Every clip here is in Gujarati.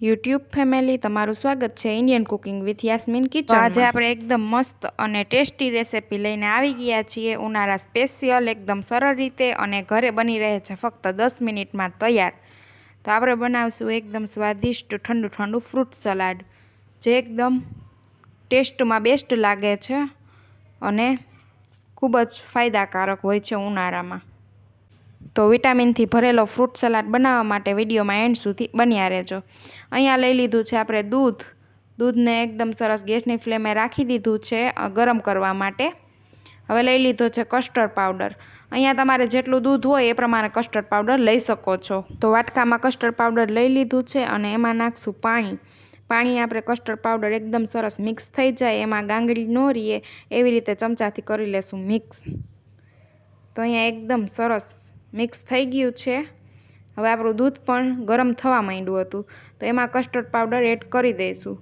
યુટ્યુબ ફેમિલી તમારું સ્વાગત છે Indian cooking with Yasmin kitchen આજે આપણે એકદમ મસ્ત અને ટેસ્ટી રેસિપી લઈને આવી ગયા છીએ. ઉનાળા સ્પેશિયલ એકદમ સરળ રીતે અને ઘરે બની રહે છે ફક્ત દસ મિનિટમાં તૈયાર. તો આપણે બનાવશું એકદમ સ્વાદિષ્ટ ઠંડુ ઠંડુ ફ્રૂટ સલાડ જે એકદમ ટેસ્ટમાં બેસ્ટ લાગે છે અને ખૂબ જ ફાયદાકારક હોય છે ઉનાળામાં. તો વિટામિનથી ભરેલો ફ્રૂટ સલાડ બનાવવા માટે વિડીયોમાં એન્ડ સુધી બન્યા રહેજો. અહીંયા લઈ લીધું છે આપણે દૂધ. દૂધને એકદમ સરસ ગેસની ફ્લેમે રાખી દીધું છે ગરમ કરવા માટે. હવે લઈ લીધો છે કસ્ટર્ડ પાવડર. અહીંયા તમારે જેટલું દૂધ હોય એ પ્રમાણે કસ્ટર્ડ પાવડર લઈ શકો છો. તો વાટકામાં કસ્ટર્ડ પાવડર લઈ લીધું છે અને એમાં નાખશું પાણી. પાણી આપણે કસ્ટર્ડ પાવડર એકદમ સરસ મિક્સ થઈ જાય, એમાં ગાંગડી ન રહીએ એવી રીતે ચમચાથી કરી લેશું મિક્સ. તો અહીંયા એકદમ સરસ મિક્સ થઈ ગયું છે. હવે આપણું દૂધ પણ ગરમ થવા માંડ્યું હતું. તો એમાં કસ્ટર્ડ પાવડર એડ કરી દઈશું.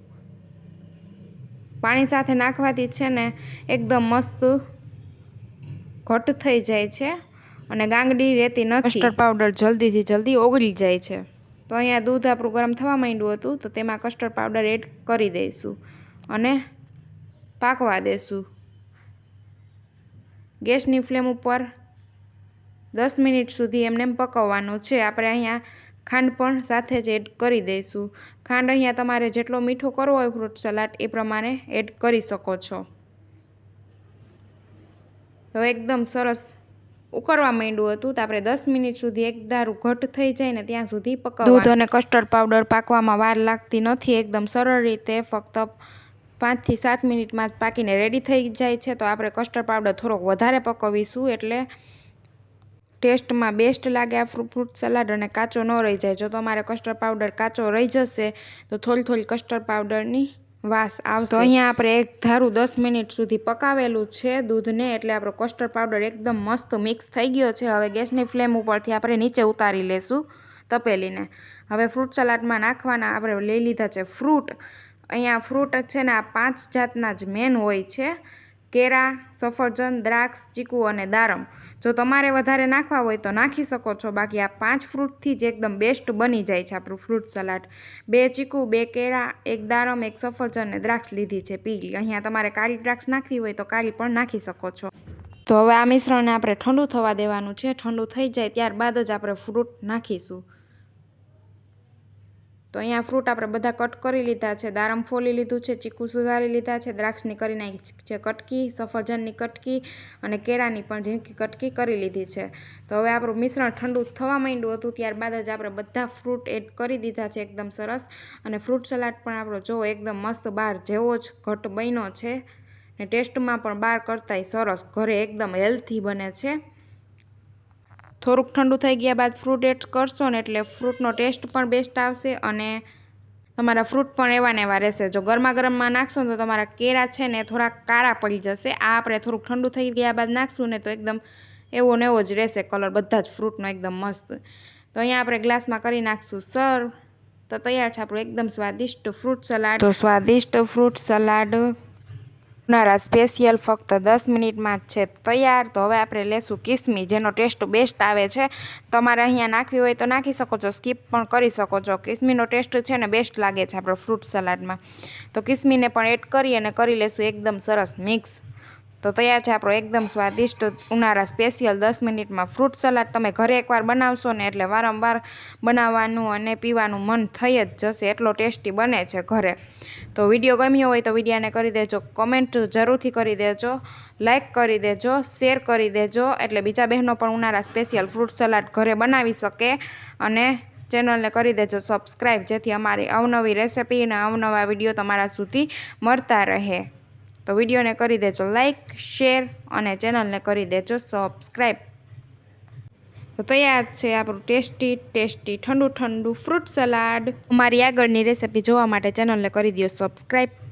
પાણી સાથે નાખવાથી છે ને એકદમ મસ્ત ઘટ થઈ જાય છે અને ગાંગડી રહેતી નથી. કસ્ટર્ડ પાવડર જલ્દીથી જલ્દી ઓગળી જાય છે. તો અહીંયા દૂધ આપણું ગરમ થવા માંડ્યું હતું તો તેમાં કસ્ટર્ડ પાવડર એડ કરી દઈશું અને પાકવા દઈશું. ગેસની ફ્લેમ ઉપર દસ મિનિટ સુધી એમને પકવવાનું છે. આપણે અહીંયા ખાંડ પણ સાથે જ એડ કરી દઈશું. ખાંડ અહીંયા તમારે જેટલો મીઠો કરવો હોય ફ્રૂટ સલાડ એ પ્રમાણે એડ કરી શકો છો. તો એકદમ સરસ ઉકળવા માંડ્યું હતું તો આપણે દસ મિનિટ સુધી એક દારૂ ઘટ થઈ જાય ને ત્યાં સુધી પકવવાનું. દૂધ અને કસ્ટર્ડ પાવડર પાકવામાં વાર લાગતી નથી. એકદમ સરળ રીતે ફક્ત પાંચથી સાત મિનિટમાં પાકીને રેડી થઈ જાય છે. તો આપણે કસ્ટર્ડ પાવડર થોડોક વધારે પકવીશું એટલે ટેસ્ટમાં બેસ્ટ લાગે આ ફ્રૂટ સલાડ અને કાચો ન રહી જાય. જો તમારે કસ્ટર્ડ પાવડર કાચો રહી જશે, તો થોડી થોડી કસ્ટર્ડ પાવડરની વાસ આવશે. અહીંયા આપણે એક ધારું દસ મિનિટ સુધી પકાવેલું છે દૂધને, એટલે આપણો કસ્ટર્ડ પાવડર એકદમ મસ્ત મિક્સ થઈ ગયો છે. હવે ગેસની ફ્લેમ ઉપરથી આપણે નીચે ઉતારી લેશું તપેલીને. હવે ફ્રૂટ સલાડમાં નાખવાના આપણે લઈ લીધા છે ફ્રૂટ. અહીંયા ફ્રૂટ છે ને, આ પાંચ જાતના જ મેન હોય છે. કેળા સફરજન, દ્રાક્ષ, ચીકુ અને દારમ. જો તમારે વધારે નાખવા હોય તો નાખી શકો છો. બાકી આ પાંચ ફ્રૂટથી જ એકદમ બેસ્ટ બની જાય છે આપણું ફ્રૂટ સલાડ. બે ચીકુ, બે કેળા એક દારમ, એક સફરજન અને દ્રાક્ષ લીધી છે પીલી. અહીંયા તમારે કાળી દ્રાક્ષ નાખવી હોય તો કાળી પણ નાખી શકો છો. તો હવે આ મિશ્રણને આપણે ઠંડુ થવા દેવાનું છે. ઠંડુ થઈ જાય ત્યારબાદ જ આપણે ફ્રૂટ નાખીશું. તો અહીંયા ફ્રૂટ આપણે બધા કટ કરી લીધા છે. દારમ ફોલી લીધું છે, ચીકુ સુધારી લીધા છે, દ્રાક્ષની કરી નાખી છે કટકી, સફરજનની કટકી અને કેળાની પણ ઝીણકી કટકી કરી લીધી છે. તો હવે આપણું મિશ્રણ ઠંડુ થવા માંડ્યું હતું, ત્યારબાદ જ આપણે બધા ફ્રૂટ એડ કરી દીધા છે એકદમ સરસ. અને ફ્રૂટ સલાડ પણ આપણો જો એકદમ મસ્ત બહાર જેવો જ ઘટ બન્યો છે ને ટેસ્ટમાં પણ બહાર કરતાંય સરસ, ઘરે એકદમ હેલ્થી બને છે. થોડુંક ઠંડુ થઈ ગયા બાદ ફ્રૂટ એડ કરશો ને એટલે ફ્રૂટનો ટેસ્ટ પણ બેસ્ટ આવશે અને તમારા ફ્રૂટ પણ એવા ને એવા રહેશે. જો ગરમા ગરમમાં નાખશો ને તો તમારા કેરા છે ને થોડાક કાળા પડી જશે. આ આપણે થોડુંક ઠંડુ થઈ ગયા બાદ નાખશું ને તો એકદમ એવો ને એવો જ રહેશે કલર બધા જ ફ્રૂટનો એકદમ મસ્ત. તો અહીંયા આપણે ગ્લાસમાં કરી નાખશું સર્વ. તો તૈયાર છે આપણું એકદમ સ્વાદિષ્ટ ફ્રૂટ સલાડ તો સ્વાદિષ્ટ ફ્રૂટ સલાડ ઉનાળા સ્પેશિયલ ફક્ત દસ મિનિટમાં જ છે. તૈયાર? તો હવે આપણે લેશું કિસમી, જેનો ટેસ્ટ બેસ્ટ આવે છે. તમારે અહીંયા નાખવી હોય તો નાખી શકો છો સ્કીપ પણ કરી શકો છો. કિસમીનો ટેસ્ટ છે ને બેસ્ટ લાગે છે આપણો ફ્રૂટ સલાડમાં તો કિસમીને પણ એડ કરી અને કરી લેશું એકદમ સરસ મિક્સ તો તૈયાર છે આપણો એકદમ સ્વાદિષ્ટ ઉનાળા સ્પેશિયલ દસ મિનિટમાં ફ્રૂટ સલાડ. તમે ઘરે એકવાર બનાવશો ને એટલે વારંવાર બનાવવાનું અને પીવાનું મન થઈ જ જશે, એટલો ટેસ્ટી બને છે ઘરે. તો વીડિયો ગમ્યો હોય તો વિડીયાને કરી દેજો, કમેન્ટ જરૂરથી કરી દેજો લાઇક કરી દેજો, શેર કરી દેજો, એટલે બીજા બહેનો પણ ઉનાળા સ્પેશિયલ ફ્રૂટ સલાડ ઘરે બનાવી શકે. અને ચેનલને કરી દેજો સબસ્ક્રાઈબ જેથી અમારી અવનવી રેસિપી અને અવનવા વીડિયો તમારા સુધી મળતા રહે. તો વિડીયોને કરી દેજો લાઇક શેર અને ચેનલને કરી દેજો સબસ્ક્રાઈબ તો તૈયાર છે આપણું ટેસ્ટી ટેસ્ટી, ઠંડુ ઠંડુ ફ્રૂટ સલાડ અમારી આગળની રેસિપી જોવા માટે ચેનલને કરી દો સબસ્ક્રાઈબ